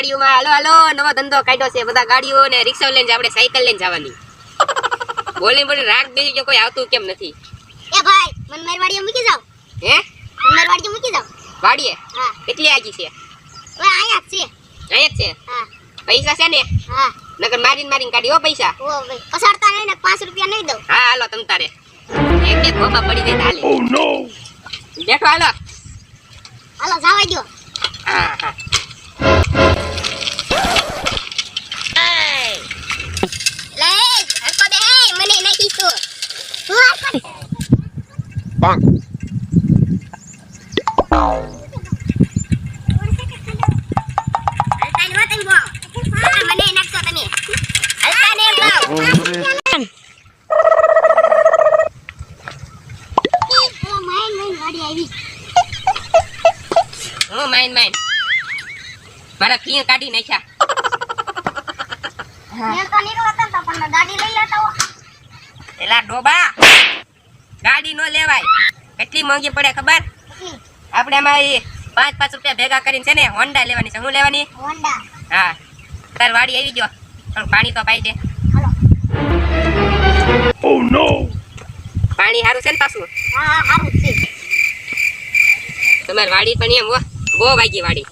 ગાડીઓમાં હાલો હાલો નવો ધંધો કાઢ્યો છે. બધા ગાડીઓ ને રિક્ષા લઈને આપણે સાયકલ લઈને જવાની. બોલી બોલી રાગ બેસી ગયો કોઈ આવતું કેમ નથી. એ ભાઈ મને મારી વાડીએ મૂકી જાવ હે? મને મારી વાડીએ મૂકી જાવ વાડીએ? હા. કેટલી આગી છે. હવે આયા છે. આયા છે? હા. પૈસા છે ને? હા. નગર મારીને મારીને કાઢી હો પૈસા. ઓ ભાઈ પસાડતા નહીં ને 5 રૂપિયા નહીં દઉં. હા હાલો તમ તારે. એક બે ખોખા પડી જાય હાલે ઓ નો બેઠો હાલો. હાલો જવા દો હા હા. હું માઈન માઈન મારા ફી કાઢી નાખ્યા મેં તો નીકળો હતો ને તો પણ ગાડી લઈ લેતા હો એલા ડોબા. ગાડી નો લેવાય. કેટલી મોંઘી પડે ખબર? આપણે એમાં પાંચ પાંચ રૂપિયા ભેગા કરીને છે ને હોન્ડા લેવાની છે. હું લેવાની? હોન્ડા હા. તાર વાડી આવી ગયો. થોડું પાણી તો પાઈ દે. હાલો. Oh પાણી સારું છે ને પાછું? હા હા સારું છે. તમારી વાડી પણ એમ હો. બહુ વાગી વાડી.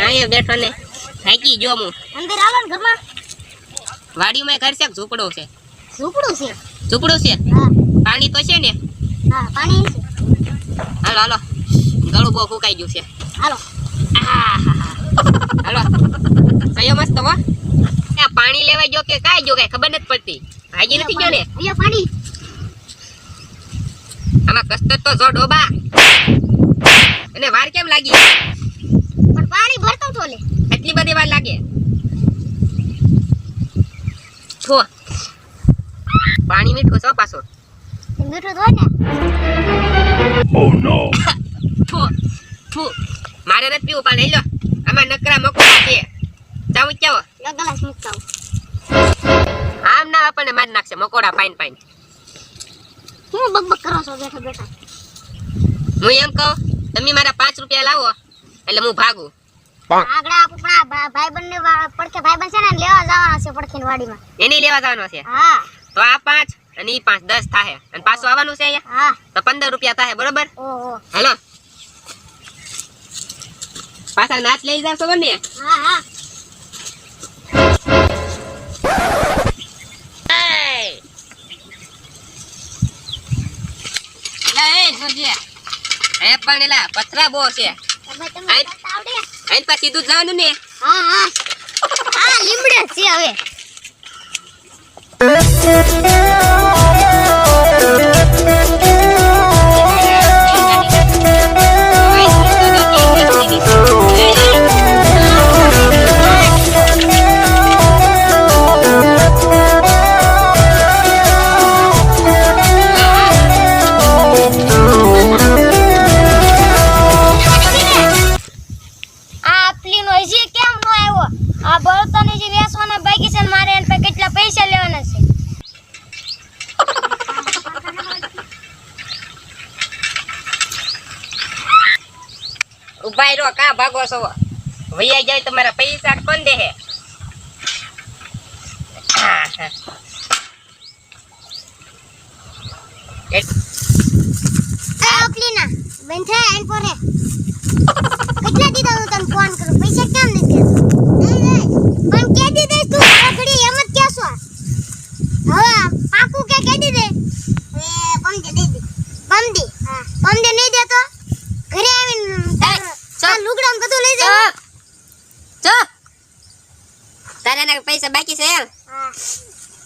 અહીંયા. બેઠો ને. થાકી જો હું. અંદર આવો ને ઘરમાં. વાડીમાં ઘર છે કે ઝૂંપડો છે. ઝૂંપડું છે? ઝૂંપડું છે? પાણી તો છે ને? હા પાણી છે. હાલો હાલો. ગળું બહુ ફૂકાઈ ગયું છે. હાલો. હાલો. કયો મસ્ત હો? પાણી લેવા ગયો કે કાઈ ગયો કાંઈ ખબર નથી પડતી. ભાગી નથી ગયો ને? અહીંયા પાણી. આમાં કસ્તર તો જો ડોબા. અને વાર કેમ લાગી? પણ પાણી ભરતો તો લે. એટલી બધી વાર લાગે? છો. પાણી મીઠું છો પાછું. મીઠું તો ને. Oh no! થુ થુ મારે નથી પીવું પણ. લઈ લો આમાં નકરા મકોડા છે ચાવું ચાવો એક મૂકતા આમ ના આપણને મારી નાખશે. મકોડા પાઈન પાઈન. હું બકબક કરો છો? બેઠા બેઠા. હું એમ કહું તમે મારા પાંચ રૂપિયા લાવો એટલે હું ભાગું. આગળ આપણા ભા- ભાઈબંધને પડખે ભાઈબંધ છે ને લેવા જવાના છે પડખેની વાડીમાં એની લેવા જવાનો છે હા તો આ પાંચ અને ઈ પાંચ દસ થાય અને પાછું આવવાનું છે અહીંયા હા તો પંદર રૂપિયા થાય બરોબર ઓહો હેલો પાછા નાચ લઈ જાવ ખબર ને હા હા એ પણ એલા પથરા બહુ છે તો ભાઈ તમને આઈ. કરતા આવડે. અહીં સીધું જવાનું ને. હા હા. હા લીમડે છે હવે. ઉભાઈ રો કા ભાગો છો? વૈયા જાય તમારા પૈસા કોણ દે હે કેટલા દીધા હું તને ફોન કરું? પૈસા કેમ નથી પણ કે દીધે તું એમ જ કેસો હવે પાકું કે કે દીધે એ પમદે દે દે પમદી હા પમદે નહીં દેતો ઘરે આવીને ચાલ. આ લુગડાં ને બધું લઈ જાય ચૂપ તારે પૈસા બાકી છે એમ?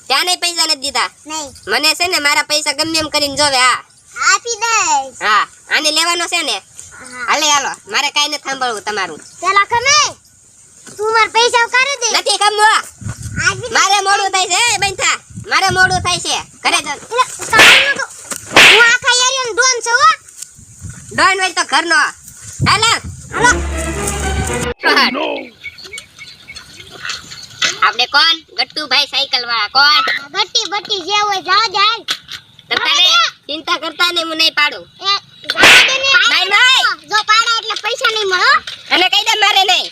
ત્યાં નહીં પૈસા નથી દીધા? મને છે ને મારા પૈસા ગમે એમ કરીને જોવે હા. આપી દે હા. આને લેવાનો છે ને? હાલે હાલો. મારે કાંઈ નથી સાંભળવું તમારું. પેલા ખમે. તું માર પૈસા કરી દે. નથી ખમવા. મારે મોડું થાય છે બેન થા. મારે મોડું થાય છે. ઘરે જ. હું આખા એરિયાનો ડોન છું હો. ડોન હોય તો ઘરનો. હાલે. હાલો. Oh no! આપણે કોણ? ગટ્ટુભાઈ સાયકલ વાળા કોણ? ગટ્ટી બટ્ટી જે હોય જાવ જાય તમારે ચિંતા કરતા નહીં હું નહીં પાડું. ને. જો પાડે એટલે પૈસા નહીં મળો અને કહી દે મારે નહીં.